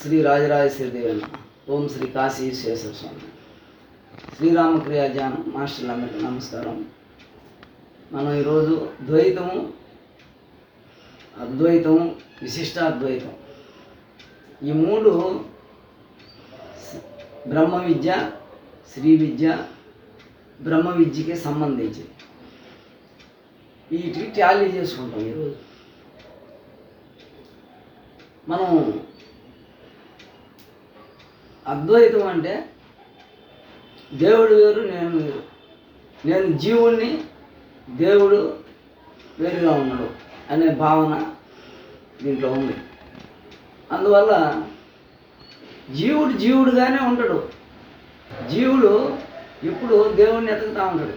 శ్రీ రాజరాజేశ్వరిదేవన ఓం శ్రీ కాశీ విశ్వేశ్వర స్వామి శ్రీరామక్రియ ధ్యానం మాస్టర్లందరికీ నమస్కారం. మనం ఈరోజు ద్వైతము అద్వైతము విశిష్టాద్వైతం. ఈ మూడు బ్రహ్మ విద్య శ్రీ విద్య బ్రహ్మ విద్యకి సంబంధించి వీటికి ట్యాలీ చేసుకుంటాం ఈరోజు. మనం అద్వైతం అంటే దేవుడు వేరు నేను వేరు. నేను జీవుణ్ణి దేవుడు వేరుగా ఉన్నాడు అనే భావన దీంట్లో ఉంది. అందువల్ల జీవుడు జీవుడుగానే ఉంటాడు. జీవుడు ఇప్పుడు దేవుణ్ణి ఎతుకుతా ఉంటాడు.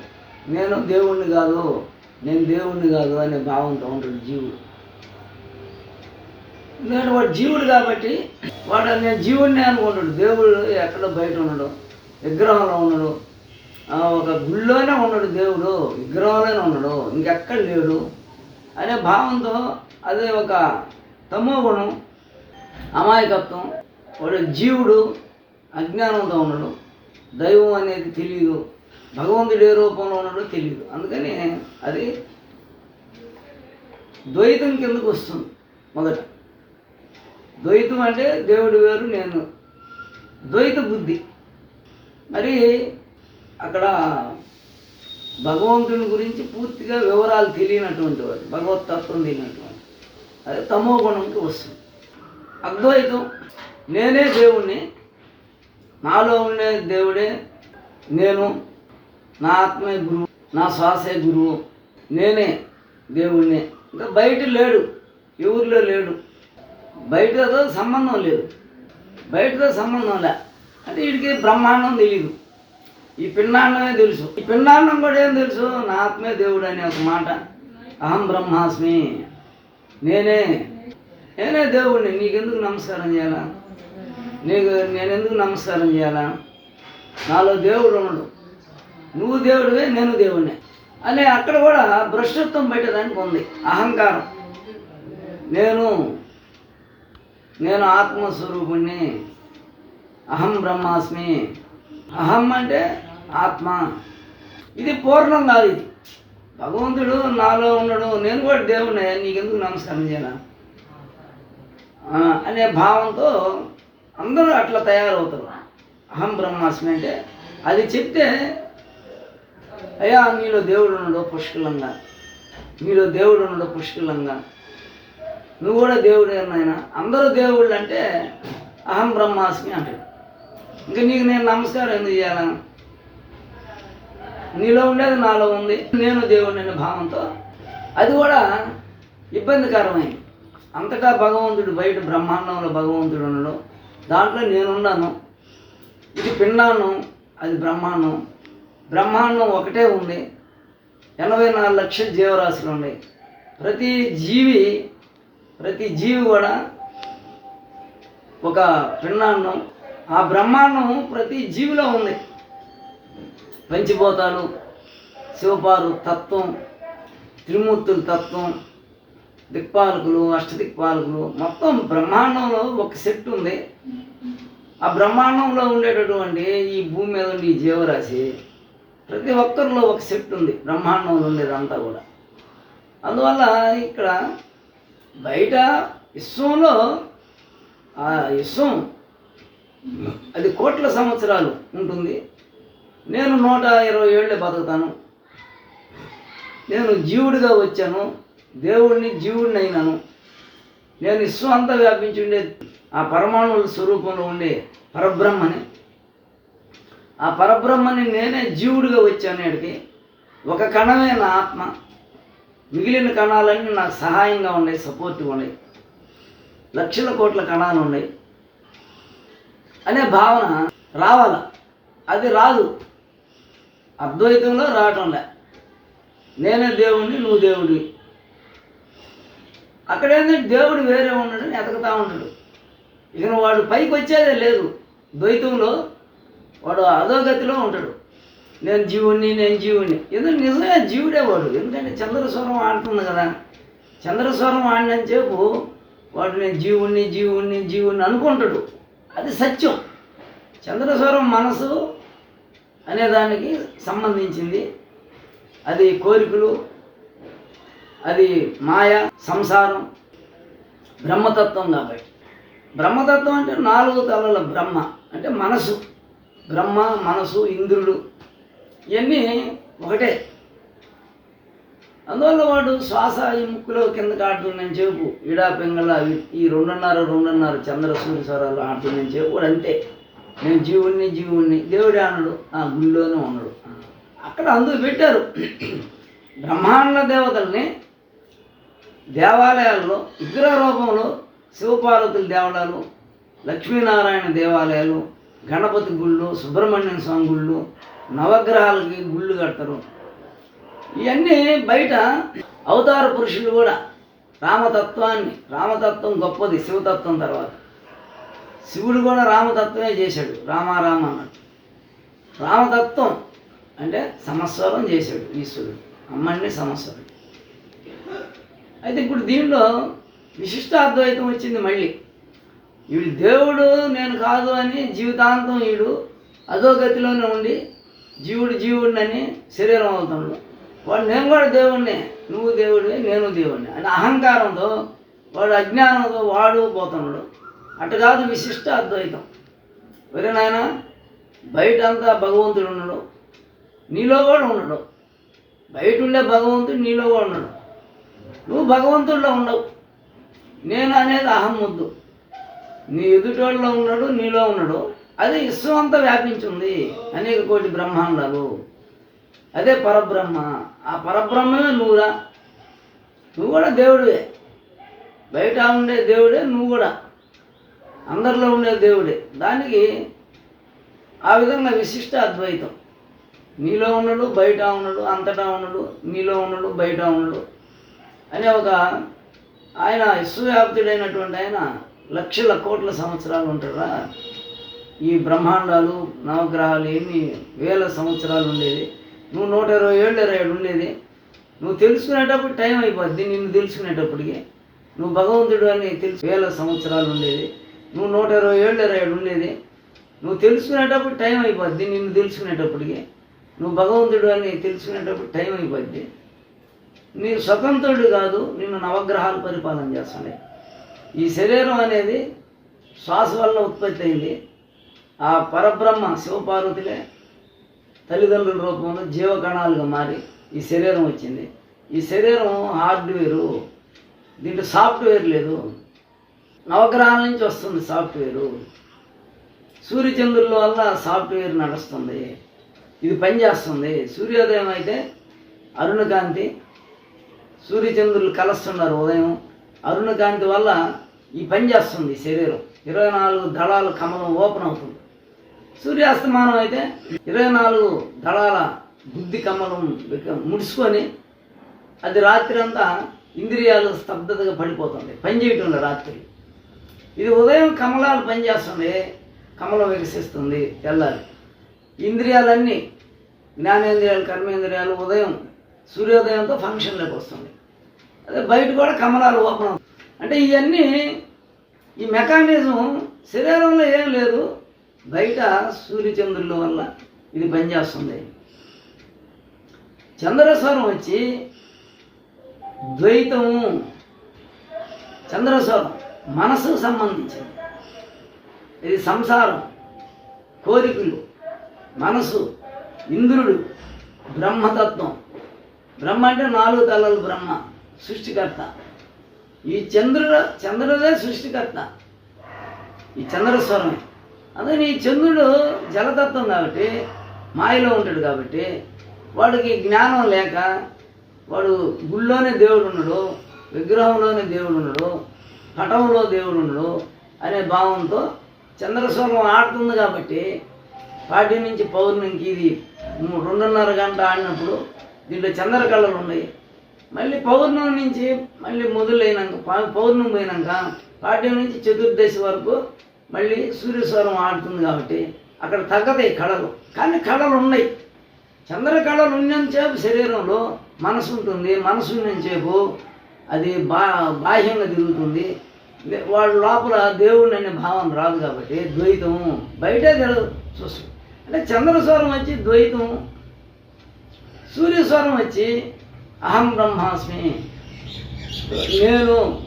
నేను దేవుణ్ణి కాదు నేను దేవుణ్ణి కాదు అనే భావంతో ఉంటాడు జీవుడు. నేను వాడు జీవుడు కాబట్టి వాడు నేను జీవుడిని అనుకుంటాడు. దేవుడు ఎక్కడో బయట ఉండడు విగ్రహంలో ఉండడు ఒక గుళ్ళోనే ఉన్నాడు దేవుడు. విగ్రహంలోనే ఉన్నాడు. ఇంకెక్కడ లేడు అనే భావంతో అదే ఒక తమో గుణం అమాయకత్వం. వాడు జీవుడు అజ్ఞానంతో ఉన్నాడు. దైవం అనేది తెలియదు భగవంతుడు ఏ రూపంలో ఉన్నాడో తెలియదు అందుకని అది ద్వైతం కిందకు వస్తుంది మొదట. ద్వైతం అంటే దేవుడు వేరు నేను. ద్వైత బుద్ధి. మరి అక్కడ భగవంతుని గురించి పూర్తిగా వివరాలు తెలియనటువంటి వాడు భగవత్ తత్వం తెలియనటువంటి అది తమో గుణంకి వస్తుంది. అద్వైతం నేనే దేవుణ్ణి నాలో ఉండే దేవుడే నేను నా ఆత్మే గురువు నా శ్వాసే గురువు నేనే దేవుణ్ణి. ఇంకా బయట లేడు ఎవరిలో లేడు. బయటతో సంబంధం లేదు. బయటతో సంబంధం లే. అంటే వీడికి బ్రహ్మాండం తెలియదు ఈ పిండాండమే తెలుసు. ఈ పిండాండం కూడా ఏం తెలుసు? నా ఆత్మే దేవుడు అనే ఒక మాట. అహం బ్రహ్మాస్మి. నేనే. నేనే దేవుడిని నీకెందుకు నమస్కారం చేయాలా? నీకు నేనెందుకు నమస్కారం చేయాలా? నాలో దేవుడు ఉండడు నువ్వు దేవుడివే నేను దేవుడినే అనే అక్కడ కూడా భ్రష్టత్వం బయటదానికి ఉంది. అహంకారం. నేను నేను ఆత్మస్వరూపుణ్ణి. అహం బ్రహ్మాస్మి. అహం అంటే ఆత్మ. ఇది పూర్ణం కాదు ఇది. భగవంతుడు నాలో ఉన్నాడు. నేను కూడా దేవుడే నీకెందుకు నమస్కారం చేయాల? అనే భావంతో అందరూ అట్లా తయారవుతారు. అహం బ్రహ్మాస్మి అంటే అది చెప్తే అయ్యా నీలో దేవుడు ఉన్నాడు పుష్కలంగా. నీలో దేవుడు ఉన్నాడు పుష్కలంగా. నువ్వు కూడా దేవుడే నాయన. అందరూ దేవుళ్ళు అంటే అహం బ్రహ్మాస్మి అంటాడు ఇంకా నీకు నేను నమస్కారం ఎందుకు చేయాలా? నీలో ఉండేది నాలో ఉంది. నేను దేవుడిని అనే భావంతో అది కూడా ఇబ్బందికరమైంది. అంతటా భగవంతుడు బయట బ్రహ్మాండంలో భగవంతుడు ఉన్నాడు దాంట్లో నేనున్నాను. ఇది పిండాండం అది బ్రహ్మాండం. బ్రహ్మాండం ఒకటే ఉంది. ఎనభై నాలుగు లక్షల జీవరాశులు ఉన్నాయి. ప్రతి జీవి ప్రతి జీవి కూడా ఒక పిండాండం ఆ బ్రహ్మాండం ప్రతి జీవిలో ఉంది. పంచిపోతాలు శివపారు తత్వం త్రిమూర్తుల తత్వం దిక్పాలకులు అష్టదిక్పాలకులు. మొత్తం బ్రహ్మాండంలో ఒక సెట్ ఉంది. ఆ బ్రహ్మాండంలో ఉండేటటువంటి ఈ భూమి మీద ఉండే ఈ జీవరాశి ప్రతి ఒక్కరిలో ఒక సెట్ ఉంది. బ్రహ్మాండంలో ఉండేదంతా కూడా. అందువల్ల ఇక్కడ బయట విశ్వంలో ఆ విశ్వం అది కోట్ల సంవత్సరాలు ఉంటుంది. నేను నూట ఇరవై ఏళ్ళే బతుకుతాను. నేను జీవుడిగా వచ్చాను. దేవుడిని జీవుడిని అయినాను. నేను విశ్వం అంతా వ్యాపించి ఉండే ఆ పరమాణువుల స్వరూపంలో ఉండే పరబ్రహ్మని. ఆ పరబ్రహ్మని నేనే జీవుడిగా వచ్చాను ఇక్కడికి. ఒక కణమే నా ఆత్మ. మిగిలిన కణాలన్నీ నాకు సహాయంగా ఉన్నాయి సపోర్టివ్ ఉన్నాయి. లక్షల కోట్ల కణాలు ఉన్నాయి. అనే భావన రావాల? అది రాదు. అద్వైతంలో రావటంలే నేనే దేవుడిని నువ్వు దేవుడివి. అక్కడ ఏంటంటే దేవుడు వేరే ఉన్నాడని ఎతకతా ఉంటాడు ఇక వాడు పైకి వచ్చేదే లేదు. ద్వైతంలో వాడు అధోగతిలో ఉంటాడు. నేను జీవుణ్ణి నేను జీవుణ్ణి. ఎందుకు నిజంగా జీవుడే వాడు. ఎందుకంటే చంద్రస్వరం ఆడుతుంది కదా. చంద్రస్వరం ఆడినని చెప్పు వాడు నేను జీవుణ్ణి జీవుణ్ణి జీవుణ్ణి అనుకుంటాడు. అది సత్యం. చంద్రస్వరం మనసు అనే దానికి సంబంధించింది. అది కోరికలు అది మాయ సంసారం బ్రహ్మతత్వం కాబట్టి. బ్రహ్మతత్వం అంటే నాలుగు తలల బ్రహ్మ. అంటే మనసు. బ్రహ్మ మనసు ఇంద్రుడు ఇవన్నీ ఒకటే. అందువల్ల వాడు శ్వాస ఈ ముక్కులో కిందకి ఆడుతుందని చెప్పు. ఇడా పెంగళ ఈ రెండున్నర రెండున్నర చంద్ర సూర్య స్వరాలు ఆడుతుందని చెప్పు. అంతే. నేను జీవుణ్ణి జీవుణ్ణి. దేవుడే అనడు ఆ గుళ్ళోనే ఉన్నాడు. అక్కడ అందుకు పెట్టారు. బ్రహ్మాండ దేవతల్ని దేవాలయాల్లో విగ్రహ రూపంలో శివపార్వతుల దేవాలయాలు లక్ష్మీనారాయణ దేవాలయాలు గణపతి గుళ్ళు సుబ్రహ్మణ్యం స్వామి గుళ్ళు నవగ్రహాలకి గుళ్ళు కడతారు. ఇవన్నీ బయట అవతార పురుషులు కూడా రామతత్వాన్ని రామతత్వం గొప్పది శివతత్వం తర్వాత. శివుడు కూడా రామతత్వమే చేశాడు రామారామ అన్నాడు రామతత్వం అంటే సమస్వరం చేశాడు ఈశ్వరుడు అమ్మని సమస్వరుడు అయితే ఇప్పుడు దీనిలో విశిష్టాద్వైతం వచ్చింది మళ్ళీ. వీడు దేవుడు నేను కాదు అని జీవితాంతం వీడు అధోగతిలోనే ఉండి జీవుడు జీవుడిని శరీరం అవుతాడు వాడు నేను కూడా దేవుణ్ణి నువ్వు దేవుడివి నేను దేవుడిని అని అహంకారంతో వాడు అజ్ఞానంతో వాడు పోతున్నాడు అటు కాదు విశిష్ట అద్వైతం. ఒరే నాయన? బయట అంతా భగవంతుడు ఉన్నాడు. నీలో కూడా ఉన్నాడు. బయట ఉండే భగవంతుడు నీలో కూడా ఉన్నాడు. నువ్వు భగవంతుడిలో ఉండవు. నేను అనేది అహం ముద్దు నీ ఎదుటోళ్ళలో ఉన్నాడు నీలో ఉన్నాడు. అది విశ్వం అంతా వ్యాపించింది అనేక కోటి బ్రహ్మాండాలు. అదే పరబ్రహ్మ. ఆ పరబ్రహ్మమే నువ్వురా. నువ్వు కూడా దేవుడివే. బయట ఉండే దేవుడే నువ్వు కూడా. అందరిలో ఉండే దేవుడే. దానికి ఆ విధంగా విశిష్ట అద్వైతం. నీలో ఉన్నాడు బయట ఉన్నాడు అంతటా ఉన్నాడు నీలో ఉన్నాడు బయట ఉన్నాడు అనే ఒక ఆయన విశ్వవ్యాప్తుడైనటువంటి ఆయన లక్షల కోట్ల సంవత్సరాలు ఉంటారా ఈ బ్రహ్మాండాలు నవగ్రహాలు ఎన్ని వేల సంవత్సరాలు ఉండేది నువ్వు నూట ఇరవై ఏళ్ళు ఇరవై ఏడు ఉండేది. నువ్వు తెలుసుకునేటప్పుడు టైం అయిపోద్ది నిన్ను తెలుసుకునేటప్పటికి. నువ్వు భగవంతుడు అని తెలుసు వేల సంవత్సరాలు ఉండేది. నువ్వు నూట ఇరవై ఏళ్ళు ఇరవై ఏడు ఉండేది. నువ్వు తెలుసుకునేటప్పుడు టైం అయిపోద్ది నిన్ను తెలుసుకునేటప్పటికి. నువ్వు భగవంతుడు అని తెలుసుకునేటప్పుడు టైం అయిపోద్ది. నీవు స్వతంత్రుడు కాదు నిన్ను నవగ్రహాలు పరిపాలన చేస్తున్నాయి. ఈ శరీరం అనేది శ్వాస వల్ల ఉత్పత్తి అయింది. ఆ పరబ్రహ్మ శివపార్వతులే తల్లిదండ్రుల రూపంలో జీవకణాలుగా మారి ఈ శరీరం వచ్చింది. ఈ శరీరం హార్డ్వేరు. దీంట్లో సాఫ్ట్వేర్ లేదు. నవగ్రహాల నుంచి వస్తుంది సాఫ్ట్వేరు. సూర్యచంద్రుల వల్ల సాఫ్ట్వేర్ నడుస్తుంది. ఇది పనిచేస్తుంది. సూర్యోదయం అయితే అరుణకాంతి సూర్యచంద్రులు కలుస్తున్నారు ఉదయం. అరుణకాంతి వల్ల ఈ పని చేస్తుంది శరీరం. ఇరవై నాలుగు దళాలు కమలం ఓపెన్ అవుతుంది. సూర్యాస్తమానం అయితే ఇరవై నాలుగు దళాల బుద్ధి కమలం ముడుచుకొని అది రాత్రి అంతా ఇంద్రియాలు స్తబ్దతగా పడిపోతుంది. పని లేదు రాత్రి. ఇది ఉదయం కమలాలు పనిచేస్తుంది కమలం వికసిస్తుంది తెల్లాలి. ఇంద్రియాలన్నీ జ్ఞానేంద్రియాలు కర్మేంద్రియాలు ఉదయం సూర్యోదయంతో ఫంక్షన్లోకి వస్తుంది. అదే బయట కూడా కమలాలు ఓపెన్ అవుతుంది అంటే ఇవన్నీ ఈ మెకానిజం శరీరంలో ఏం లేదు. బయట సూర్యచంద్రుల వల్ల ఇది పనిచేస్తుంది చంద్రస్వరం వచ్చి ద్వైతము. చంద్రస్వరం మనసుకు సంబంధించింది. ఇది సంసారం కోరికలు మనసు ఇంద్రుడు బ్రహ్మతత్వం. బ్రహ్మ అంటే నాలుగు తలలు బ్రహ్మ సృష్టికర్త. ఈ చంద్రుడు చంద్రుడే సృష్టికర్త. ఈ చంద్రస్వరమే. అందుకని ఈ చంద్రుడు జలతత్వం కాబట్టి మాయలో ఉంటాడు కాబట్టి వాడికి జ్ఞానం లేక వాడు గుళ్ళోనే దేవుడు ఉన్నాడు విగ్రహంలోనే దేవుడు ఉన్నాడు పటంలో దేవుడు ఉన్నాడు అనే భావంతో చంద్రస్వరం ఆడుతుంది కాబట్టి పాటి నుంచి పౌర్ణమికి ఇది రెండున్నర గంట ఆడినప్పుడు దీంట్లో చంద్రకళలు ఉన్నాయి. మళ్ళీ పౌర్ణమి నుంచి మళ్ళీ మొదలైనాక పౌర్ణమి పోయినాక పాఠ్యం నుంచి చతుర్దశి వరకు మళ్ళీ సూర్యస్వరం ఆడుతుంది కాబట్టి అక్కడ తగ్గతాయి కళలు. కానీ కళలు ఉన్నాయి చంద్ర కళలు ఉన్నంతసేపు శరీరంలో మనసు ఉంటుంది. మనసు ఉన్నంతసేపు అది బా బాహ్యంగా తిరుగుతుంది. వాళ్ళ లోపల దేవుడిని అనే భావన రాదు కాబట్టి ద్వైతం బయటే తెలియదు చూస్తాం. అంటే చంద్రస్వరం వచ్చి ద్వైతం సూర్యస్వరం వచ్చి అహం బ్రహ్మాస్మి. నేను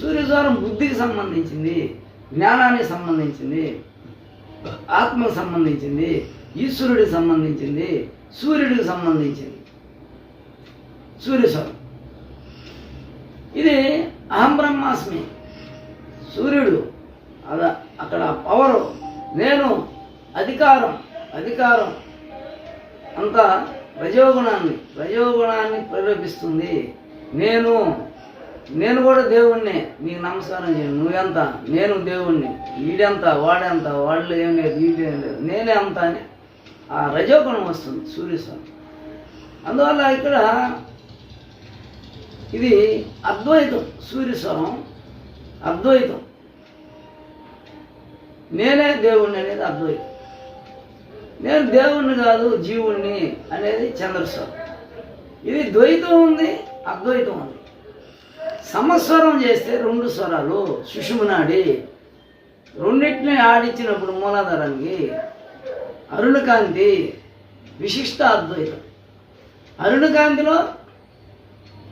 సూర్యస్వరం బుద్ధికి సంబంధించింది. జ్ఞానానికి సంబంధించింది ఆత్మకు సంబంధించింది ఈశ్వరుడికి సంబంధించింది సూర్యుడికి సంబంధించింది. సూర్యస్వరం ఇది అహం బ్రహ్మాస్మి. సూర్యుడు అద అక్కడ పవరు నేను అధికారం అధికారం అంతా రజోగుణాన్ని రజోగుణాన్ని ప్రేరేపిస్తుంది. నేను నేను కూడా దేవుణ్ణి నీకు నమస్కారం చేయను. నువ్వెంత? నేను దేవుణ్ణి. వీడెంత? వాడెంత? వాళ్ళు ఏం లేదు వీడు ఏం లేదు. నేనే అంత అని ఆ రజోగుణం వస్తుంది సూర్యస్వామి. అందువల్ల ఇక్కడ ఇది అద్వైతం సూర్యస్వరం అద్వైతం. నేనే దేవుణ్ణి అనేది అద్వైతం. నేను దేవుణ్ణి కాదు జీవుణ్ణి అనేది చంద్రస్వరం ఇది ద్వైతం ఉంది అద్వైతం ఉంది. సమస్వరం చేస్తే రెండు స్వరాలు. సుషుమునాడి రెండింటిని ఆడించినప్పుడు మూలాధారానికి అరుణకాంతి విశిష్ట అద్వైతం. అరుణకాంతిలో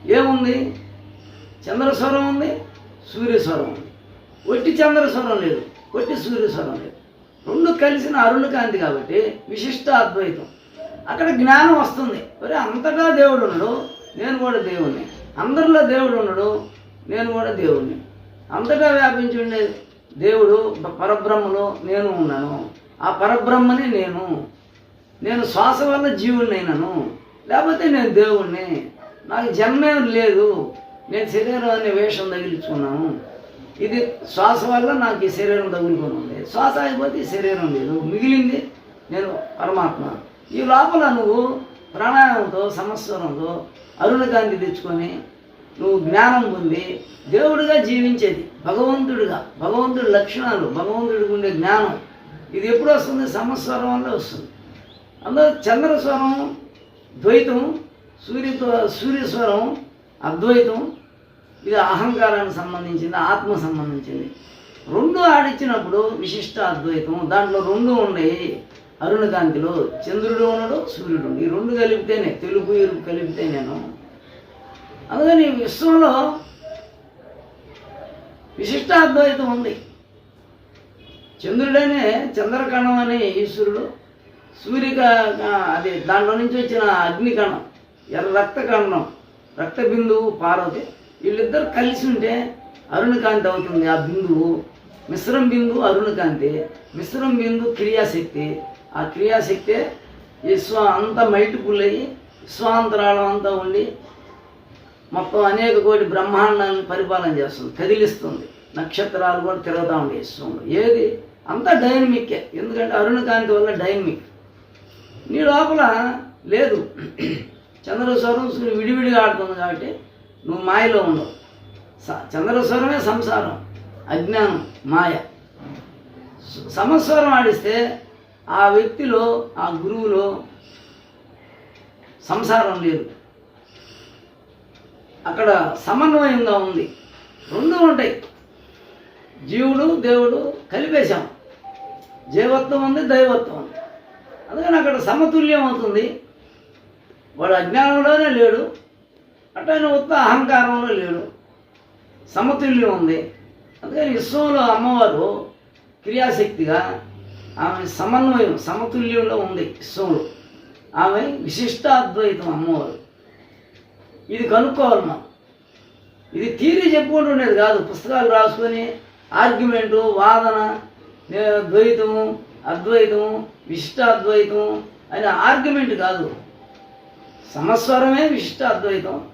ఏముంది? చంద్రస్వరం ఉంది సూర్యస్వరం ఉంది. ఒట్టి చంద్రస్వరం లేదు ఒట్టి సూర్యస్వరం లేదు. రెండు కలిసిన అరుణకాంతి కాబట్టి విశిష్ట అద్వైతం. అక్కడ జ్ఞానం వస్తుంది. మరి అంతటా దేవుడు ఉన్నాడు నేను కూడా దేవుణ్ణి. అందరిలో దేవుడు ఉండడు నేను కూడా దేవుణ్ణి. అంతటా వ్యాపించి ఉండే దేవుడు పరబ్రహ్మలో నేను ఉన్నాను. ఆ పరబ్రహ్మని నేను. నేను శ్వాస వల్ల జీవుని అయినాను లేకపోతే నేను దేవుణ్ణి. నాకు జన్మే లేదు. నేను శరీరం అనే వేషం తగిలించుకున్నాను. ఇది శ్వాస వల్ల నాకు ఈ శరీరం తగులుకొని ఉంది. శ్వాస అయిపోతే ఈ శరీరం లేదు. మిగిలింది నేను పరమాత్మ. ఈ లోపల నువ్వు ప్రాణాయంతో సంవత్సరంతో అరుణకాంతి తెచ్చుకొని నువ్వు జ్ఞానం పొంది దేవుడిగా జీవించేది భగవంతుడిగా. భగవంతుడి లక్షణాలు భగవంతుడికి ఉండే జ్ఞానం. ఇది ఎప్పుడు వస్తుంది? సంవత్సరం వల్ల వస్తుంది. అందులో చంద్రస్వరం ద్వైతం సూర్యతో సూర్యస్వరం అద్వైతం. ఇది అహంకారానికి సంబంధించింది ఆత్మ సంబంధించింది. రెండు ఆడిచ్చినప్పుడు విశిష్ట అద్వైతం దాంట్లో రెండు ఉన్నాయి అరుణకాంతిలో చంద్రుడు ఉన్నాడు సూర్యుడు ఈ రెండు కలిపితేనే తెలుగు ఎరుపు కలిపితే నేను. అందుకని విశ్వంలో విశిష్టాద్వైతం ఉంది. చంద్రుడనే చంద్రకణం అనే ఈశ్వరుడు సూర్యక అది దాంట్లో నుంచి వచ్చిన అగ్నికణం ఎర్ర రక్త కణం రక్త బిందువు పార్వతి వీళ్ళిద్దరు కలిసి ఉంటే అరుణకాంతి అవుతుంది. ఆ బిందువు మిశ్రం బిందువు అరుణకాంతి మిశ్రం బిందు క్రియాశక్తి ఆ క్రియాశక్తే విశ్వ అంతా మల్టిపుల్ అయ్యి విశ్వాంతరాళం అంతా ఉండి మొత్తం అనేక కోటి బ్రహ్మాండాన్ని పరిపాలన చేస్తుంది కదిలిస్తుంది. నక్షత్రాలు కూడా తిరుగుతూ ఉండే విశ్వంలో. ఏది? అంతా డైనమిక్కే ఎందుకంటే అరుణకాంతి వల్ల డైనమిక్ నీ లోపల లేదు. చంద్రస్వరం సూర్యుడు విడివిడిగా ఆడుతుంది కాబట్టి నువ్వు మాయలో ఉండవు. స- చంద్రస్వరమే సంసారం అజ్ఞానం మాయ. సమస్వరం ఆడిస్తే ఆ వ్యక్తిలో ఆ గురువులో సంసారం లేదు. అక్కడ సమన్వయంగా ఉంది. రెండు ఉంటాయి. జీవుడు దేవుడు కలిపేశాం. జీవత్వం ఉంది దైవత్వం ఉంది. అందుకని అక్కడ సమతుల్యం అవుతుంది. వాడు అజ్ఞానంలోనే లేడు. అట్లనే ఉత్త అహంకారంలో లేడు. సమతుల్యం ఉంది. అందుకని విశ్వంలో అమ్మవారు క్రియాశక్తిగా ఆమె సమన్వయం సమతుల్యంలో ఉంది విశ్వంలో ఆమె విశిష్టాద్వైతం అమ్మవారు. ఇది కనుక్కోవాలి మనం. ఇది థీరీ చెప్పుకుంటూ ఉండేది కాదు. పుస్తకాలు రాసుకొని ఆర్గ్యుమెంటు వాదన ద్వైతము అద్వైతము విశిష్టాద్వైతము అనే ఆర్గ్యుమెంట్ కాదు. సమస్వరమే విశిష్ట అద్వైతం